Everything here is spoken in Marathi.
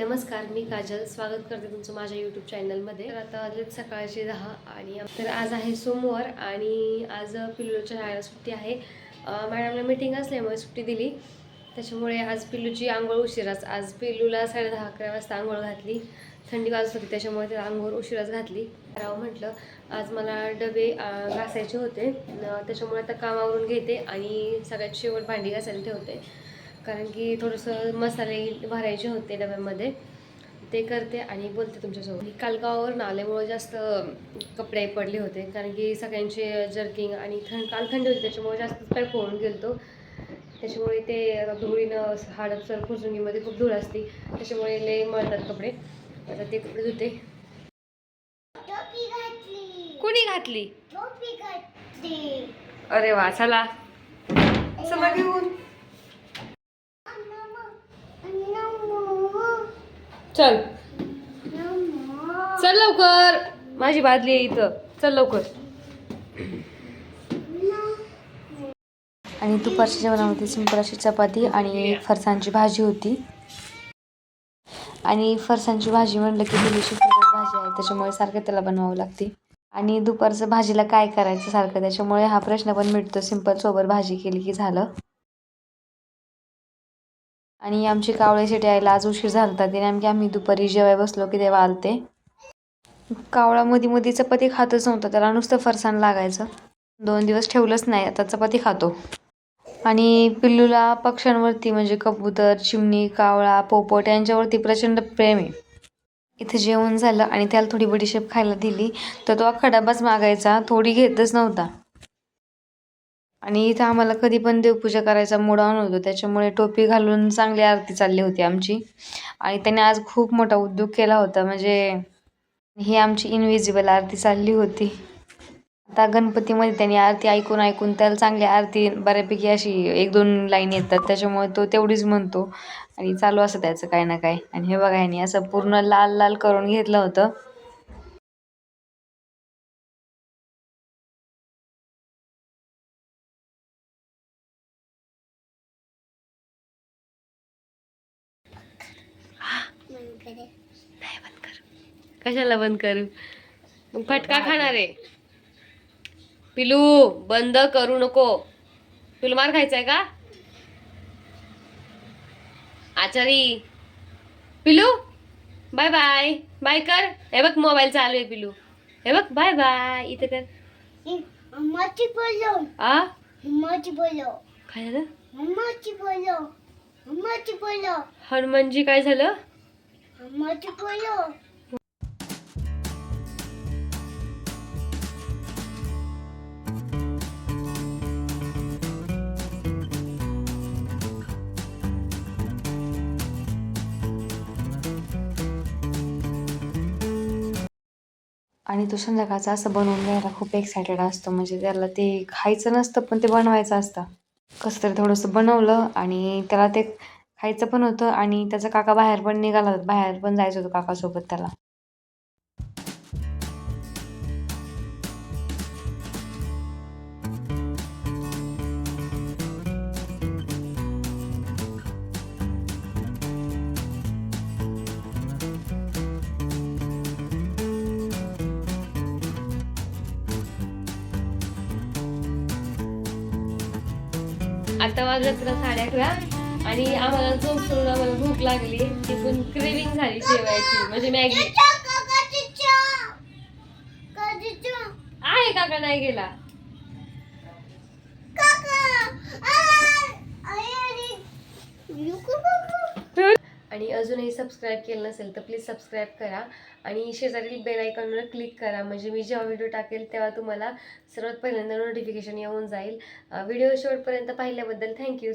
नमस्कार मी काजल. स्वागत करते तुमचं माझ्या यूट्यूब चॅनलमध्ये तर आता आलेत सकाळचे दहा आणि तर आज आहे सोमवार आणि आज पिल्लूच्या शाळेला सुट्टी आहे. मॅडमला मीटिंग असल्यामुळे सुट्टी दिली. त्याच्यामुळे आज पिल्लूची आंघोळ उशिराच. आज पिल्लूला साडे दहा अकरा वाजता आंघोळ घातली. थंडी वाजत होती त्याच्यामुळे त्याला आंघोळ उशिराच घातली. राव म्हटलं आज मला डबे घासायचे होते. त्याच्यामुळे आता कामावरून घेते आणि सगळ्यात शेवट भांडी घासायला ठेवते. कारण की थोडंसं मसाले भरायचे होते डब्यामध्ये. ते करते आणि बोलते तुमच्यासोबत. मी काल गावावरून आल्यामुळे जास्त कपडे पडले होते. कारण की सगळ्यांचे जर्किंग आणि थंड काल थंडी होती त्याच्यामुळे जास्त काय पोळून गेलतो. त्याच्यामुळे ते धुळीनं हाडपसर फुसुंगीमध्ये खूप धूळ असते. त्याच्यामुळे लय मळतात कपडे. आता ते कपडे धुते. कुणी घातली. अरे वा चला. चल. चल लवकर. माझी बादली आहे इथं. चल लवकर. आणि दुपारच्या जेवणामध्ये सिंपल अशी चपाती आणि फरसांची भाजी होती. आणि फरसांची भाजी म्हणलं की दिलीची भाजी आहे त्याच्यामुळे सारखं त्याला बनवावं लागते. आणि दुपारचं भाजीला काय करायचं सारखं त्याच्यामुळे हा प्रश्न पण मिळतो सिंपल सोबत भाजी केली की झालं. आणि आमची कावळ्यासाठी यायला आज उशीर झाला होता. ते नेमकी आम्ही दुपारी जेवाय बसलो की तेव्हा आलते. कावळा मधी मधी चपाती खातच नव्हता. त्याला नुसतं फरसाण लागायचं. दोन दिवस ठेवलंच नाही. आता चपाती खातो. आणि पिल्लूला पक्ष्यांवरती म्हणजे कबूतर चिमणी कावळा पोपट यांच्यावरती प्रचंड प्रेम आहे. इथे जेवण झालं आणि त्याला थोडी बडीशेप खायला दिली. तर तो अख्खा डबाच मागायचा. थोडी घेतच नव्हता. आणि इथं आम्हाला कधी पण देवपूजा करायचा मूड ऑन होतो. त्याच्यामुळे टोपी घालून चांगली आरती चालली होती आमची. आणि त्याने आज खूप मोठा उद्योग केला होता. म्हणजे ही आमची इनविजिबल आरती चालली होती. आता गणपतीमध्ये त्यांनी आरती ऐकून ऐकून त्याला चांगली आरती बऱ्यापैकी अशी एक दोन लाईन येतात. त्याच्यामुळे तो तेवढीच म्हणतो. आणि चालू असं त्याचं काय ना काय आणि हे बघा ह्यानी असं पूर्ण लाल लाल करून घेतलं होतं. नाही बंद कर. कशाला बंद करू? मग फटका खाणार आहे. पिलू बंद करू नको. तुला मार खायचा आहे का? आचारी. पिलू बाय बाय बाय कर. हे बघ मोबाईल चालू आहे पिलू. हे बघ बाय बाय इथं कर. मम्माची बोलो आ? मम्माची बोलो काय झालं? मम्माची बोलो मम्माची बोलो हनुमानजी काय झालं? आणि तो संध्याकाळचा असं बनवून घ्यायला खूप एक्सायटेड असतो. म्हणजे त्याला ते खायचं नसतं पण ते बनवायचं असतं. कसं तरी थोडंसं बनवलं आणि त्याला ते खायचं पण होतं आणि त्याचा काका बाहेर पण निघाला. होता बाहेर पण जायचं होतं काकासोबत त्याला. आता वाजत तुला साडे अकरा. आणि आम्हाला झोप सोडून आम्हाला भूक लागली. तिथून क्रेविंग झाली शेवायची म्हणजे मॅगी. आहे काका नाही गेला. आणि अजूनही सबस्क्राईब केलं नसेल तर प्लीज सबस्क्राईब करा. आणि शेजारील बेल आयकॉनवर क्लिक करा. म्हणजे मी जेव्हा व्हिडिओ टाकेल तेव्हा तुम्हाला सर्वात पहिल्यांदा नोटिफिकेशन येऊन जाईल. व्हिडिओ शेवटपर्यंत पाहिल्याबद्दल थँक्यू